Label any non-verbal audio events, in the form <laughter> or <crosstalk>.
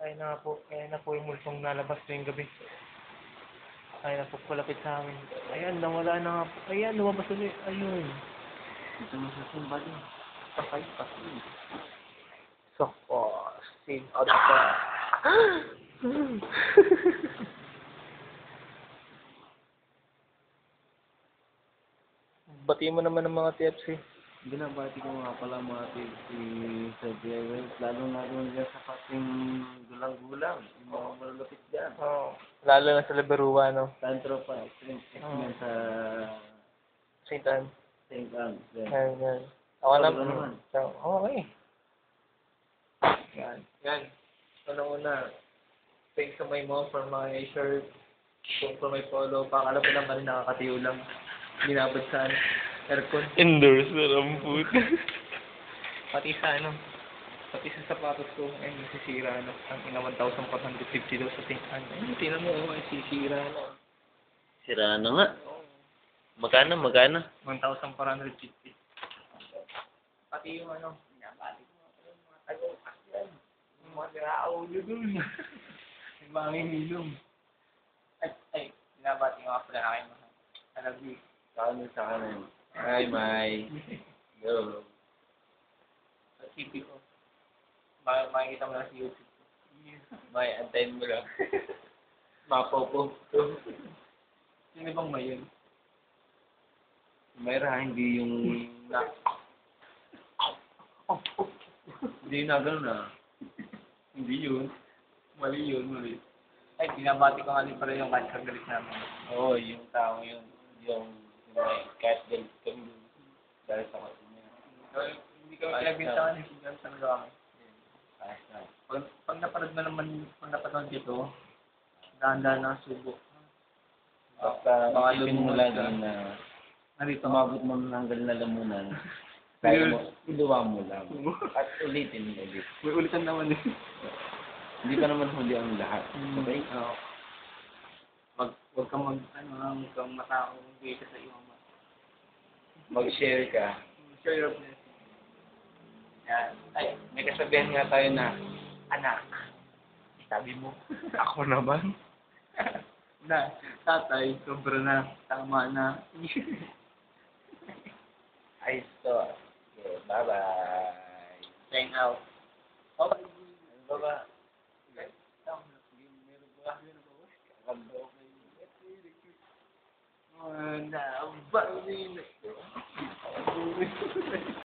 Ay na po, ay na po yung multong nalabas ngayong gabi. Ay na po, kulapit sa amin. Ayan, nawala na nga po. Ayan, lumabas ulit. Ayun. Ito mo sa simba din. Patay, patay. So, oh, save out the... Bati mo naman ng mga TFC. Binabati ko nga pala mga si sa Jewel, lalo na doon dyan sa pating gulang-gulang, yung mga malulupit dyan. Oo. Lalo na sa Liberua, no? Tantro pa, Oo. sa St. Anne. St. Anne. Yan. Yan. Ako na. So, okay. Yan. Yan. Una-una, thanks to my mom for my shirt, for my polo. Pakala ko naman nakakatiyo lang. Ginabot sa ano, aircon. Endorse na ramput. Pati sa ano, pati sa sapatos ko, ay nasisira ano, ang ina 1,450 daw sa. Anne. Ay, tinan mo, oh, ay sisira na. Sira na nga. Magkano, magkano? 1,450. Pati yung ano, pinabati ko mga yung mga tago-as yan. Yung mga tiraulo dun. <laughs> yung mga hinilom. Ay, ay, pinabati nga pala aking mga alabi. Kano sa kanan? Hi, Mai. Yo. Sa ko. Baka makikita mo lang sa YouTube. Mai, antayin mo lang. <laughs> Mapopo. Sino bang may yun? Mayra, hindi yung... Na. Hindi na gano'n na. Hindi yun. Mali yun, mali. Ay, binabati ko nga din pala yung kahit kagalit namin. Oo, yung tao yun. Yung, yung may cat date kami dun. Dahil sa kasi niya. Hindi ko pinagbintangan yung sigaw sa nagawa ko. Na. Pag, pag napanood mo naman, pag napanood dito, dahan-dahan ang subo. Basta Baka isipin mo ka. na Narito. tumabot mo ng hanggang lalamunan. <laughs> Kaya mo, iluwa mo lang. At ulitin mo ulit. May ulitan naman eh. Hindi pa naman huli ang lahat. Okay? Oo. Wag, wag kang mag, ano, ah, wag kang matao dito sa iyo. Mag-share ka. Share blessing. Yan. Ay, may kasabihan nga tayo na, anak, sabi mo, <laughs> ako naman. <laughs> na, tatay, sobra na, tama na. <laughs> Ayos to. Okay, bye-bye. Sign out. Oh, Ano ba? ba,